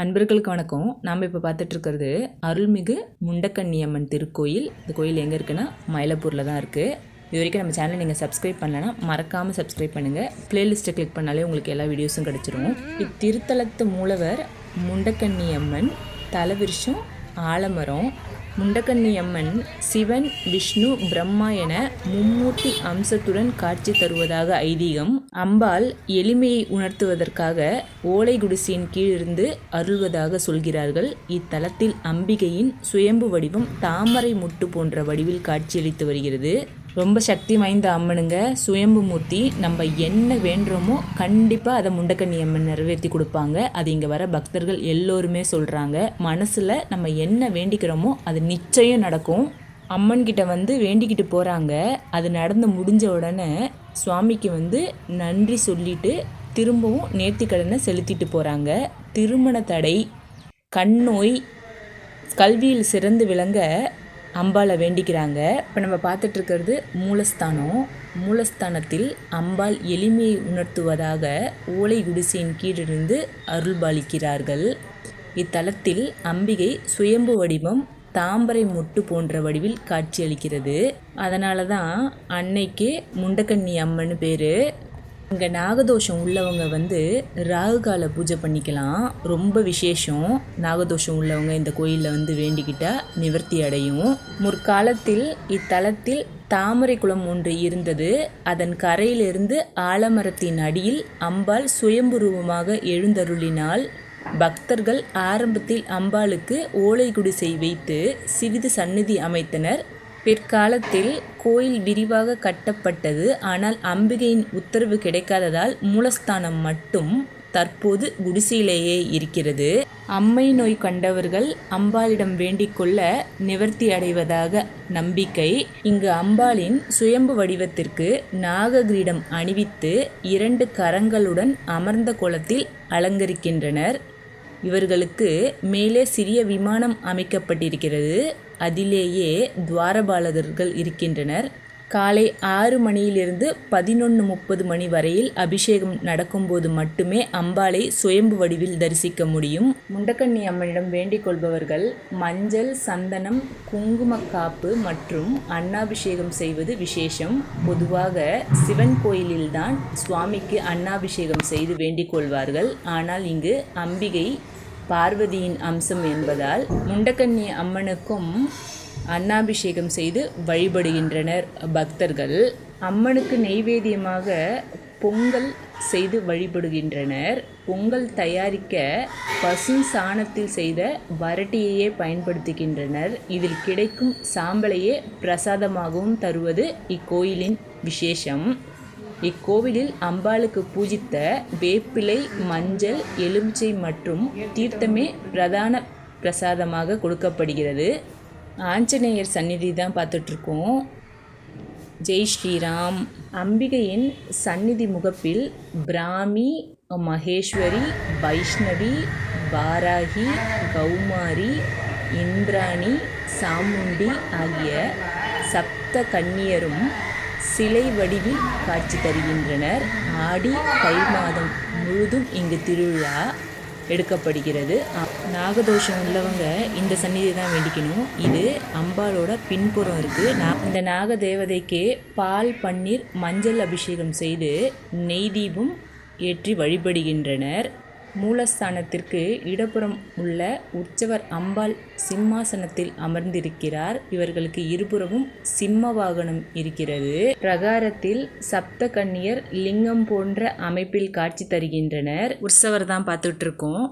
அன்பர்களுக்கு வணக்கம். நாம் இப்போ பார்த்துட்ருக்கிறது அருள்மிகு முண்டக்கண்ணியம்மன் திருக்கோயில். இந்த கோயில் எங்கே இருக்குன்னா மயிலப்பூரில் தான் இருக்குது இது வரைக்கும் நம்ம சேனலை நீங்கள் சப்ஸ்கிரைப் பண்ணலைன்னா மறக்காமல் சப்ஸ்கிரைப் பண்ணுங்கள் ப்ளேலிஸ்ட்டை கிளிக் பண்ணாலே உங்களுக்கு எல்லா வீடியோஸும் கிடச்சிரும். இத்திருத்தலத்து மூலவர் முண்டக்கண்ணியம்மன் தலவிருஷம் ஆலமரம் முண்டக்கன்னி அம்மன் சிவன் விஷ்ணு பிரம்மா என மும்மூர்த்தி அம்சத்துடன் காட்சி தருவதாக ஐதீகம். அம்பாள் எளிமையை உணர்த்துவதற்காக ஓலை குடிசையின் கீழிருந்து அருள்வதாக சொல்கிறார்கள். இத்தலத்தில் அம்பிகையின் சுயம்பு வடிவம் தாமரை முட்டு போன்ற வடிவில் காட்சியளித்து வருகிறது. ரொம்ப சக்தி வாய்ந்த அம்மனுங்க. சுயம்பு மூர்த்தி. நம்ம என்ன வேண்டுறோமோ கண்டிப்பாக அதை முண்டக்கண்ணி அம்மன் நிறைவேற்றி கொடுப்பாங்க. அது இங்கே வர பக்தர்கள் எல்லோருமே சொல்கிறாங்க மனசில் நம்ம என்ன வேண்டிக்கிறோமோ அது நிச்சயம் நடக்கும். அம்மன்கிட்ட வந்து வேண்டிக்கிட்டு போகிறாங்க அது நடந்து முடிஞ்ச உடனே சுவாமிக்கு வந்து நன்றி சொல்லிட்டு திரும்பவும் நேர்த்திக்கடனை செலுத்திட்டு போகிறாங்க திருமண தடை கண் நோய் கல்வியில் சிறந்து விளங்க அம்பாளை வேண்டிக்கிறாங்க. இப்போ நம்ம பார்த்துட்டு இருக்கிறது மூலஸ்தானம். மூலஸ்தானத்தில் அம்பாள் எளிமையை உணர்த்துவதாக ஓலை குடிசையின் கீழிருந்து அருள்பாலிக்கிறார்கள். இத்தலத்தில் அம்பிகை சுயம்பு வடிவம் தாமரை முட்டு போன்ற வடிவில் காட்சியளிக்கிறது. அதனால தான் அன்னைக்கு முண்டக்கண்ணி அம்மன் பேர். இங்கே நாகதோஷம் உள்ளவங்க வந்து ராகுகால பூஜை பண்ணிக்கலாம். ரொம்ப விசேஷம். நாகதோஷம் உள்ளவங்க இந்த கோயிலில் வந்து வேண்டிக்கிட்டால் நிவர்த்தி அடையும். முற்காலத்தில் இத்தலத்தில் தாமரை குளம் ஒன்று இருந்தது. அதன் கரையிலிருந்து ஆலமரத்தின் அடியில் அம்பாள் சுயம்புருவமாக எழுந்தருளினால் பக்தர்கள் ஆரம்பத்தில் அம்பாளுக்கு ஓலை குடிசை வைத்து சிறிது சந்நிதி அமைத்தனர். பிற்காலத்தில் கோயில் விரிவாக கட்டப்பட்டது. ஆனால் அம்பிகையின் உத்தரவு கிடைக்காததால் மூலஸ்தானம் மட்டும் தற்போது குடிசையிலேயே இருக்கிறது. அம்மை நோய் கண்டவர்கள் அம்பாளிடம் வேண்டிக் கொள்ள நிவர்த்தி அடைவதாக நம்பிக்கை. இங்கு அம்பாளின் சுயம்பு வடிவத்திற்கு நாககிரீடம் அணிவித்து இரண்டு கரங்களுடன் அமர்ந்த கோலத்தில் அலங்கரிக்கின்றனர். இவர்களுக்கு மேலே சிறிய விமானம் அமைக்கப்பட்டிருக்கிறது. அதிலேயே துவாரபாலகர்கள் இருக்கின்றனர். காலை ஆறு மணியிலிருந்து பதினொன்று முப்பது மணி வரையில் அபிஷேகம் நடக்கும்போது மட்டுமே அம்பாளை சுயம்பு வடிவில் தரிசிக்க முடியும். முண்டக்கண்ணி அம்மனிடம் வேண்டிக் கொள்பவர்கள் மஞ்சள் சந்தனம் குங்கும காப்பு மற்றும் அன்னாபிஷேகம் செய்வது விசேஷம். பொதுவாக சிவன் கோயிலில்தான் சுவாமிக்கு அன்னாபிஷேகம் செய்து வேண்டிக் கொள்வார்கள். ஆனால் இங்கு அம்பிகை பார்வதியின் அம்சம் என்பதால் முண்டக்கண்ணி அம்மனுக்கும் அன்னாபிஷேகம் செய்து வழிபடுகின்றனர் பக்தர்கள். அம்மனுக்கு நெய்வேத்தியமாக பொங்கல் செய்து வழிபடுகின்றனர். பொங்கல் தயாரிக்க பசு சாணத்தில் செய்த வரட்டியையே பயன்படுத்துகின்றனர். இதில் கிடைக்கும் சாம்பலையே பிரசாதமாகவும் தருவது இக்கோயிலின் விசேஷம். இக்கோவிலில் அம்பாளுக்கு பூஜித்த வேப்பிலை மஞ்சள் எலுமிச்சை மற்றும் தீர்த்தமே பிரதான பிரசாதமாக கொடுக்கப்படுகிறது. ஆஞ்சநேயர் சந்நிதி தான் பார்த்துட்ருக்கோம். ஜெய் ஸ்ரீராம். அம்பிகையின் சந்நிதி முகப்பில் பிராமி மகேஸ்வரி வைஷ்ணவி வாராகி கௌமாரி இந்திராணி சாமுண்டி ஆகிய சப்த கன்னியரும் சிலை வடிவில் காட்சி தருகின்றனர். ஆடி தை மாதம் முழுதும் இங்கு திருவிழா எடுக்கப்படுகிறது. நாகதோஷம் உள்ளவங்க இந்த சந்நிதி தான் வேண்டிக்கணும். இது அம்பாலோட பின்புறம் இருக்குது நான் இந்த நாக தேவதைக்கு பால் பன்னீர் மஞ்சள் அபிஷேகம் செய்து நெய் தீபம் ஏற்றி வழிபடுகின்றனர். மூலஸ்தானத்திற்கு இடப்புறம் உள்ள உற்சவர் அம்பாள் சிம்மாசனத்தில் அமர்ந்திருக்கிறார். இவர்களுக்கு இருபுறமும் சிம்ம வாகனம் இருக்கிறது. பிரகாரத்தில் சப்த கன்னியர் லிங்கம் போன்ற அமைப்பில் காட்சி தருகின்றனர். உற்சவர் தான் பார்த்துட்டு இருக்கோம்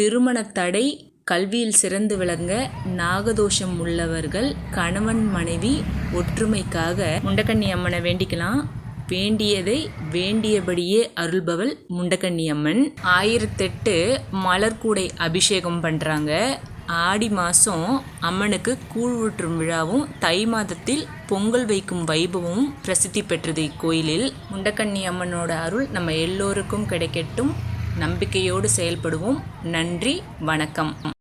திருமண தடை கல்வியில் சிறந்து விளங்க நாகதோஷம் உள்ளவர்கள் கணவன் மனைவி ஒற்றுமைக்காக முண்டக்கண்ணி அம்மனை வேண்டிக்கலாம். வேண்டியதை வேண்டியபடியே அருள்பவள் முண்டக்கண்ணி அம்மன் ஆயிரத்தெட்டு மலர்கூடை அபிஷேகம் பண்ணுறாங்க ஆடி மாதம் அம்மனுக்கு கூழ் ஊற்றும் விழாவும் தை மாதத்தில் பொங்கல் வைக்கும் வைபவமும் பிரசித்தி பெற்றது இக்கோயிலில். முண்டக்கண்ணி அம்மனோட அருள் நம்ம எல்லோருக்கும் கிடைக்கட்டும். நம்பிக்கையோடு செயல்படுவோம். நன்றி வணக்கம்.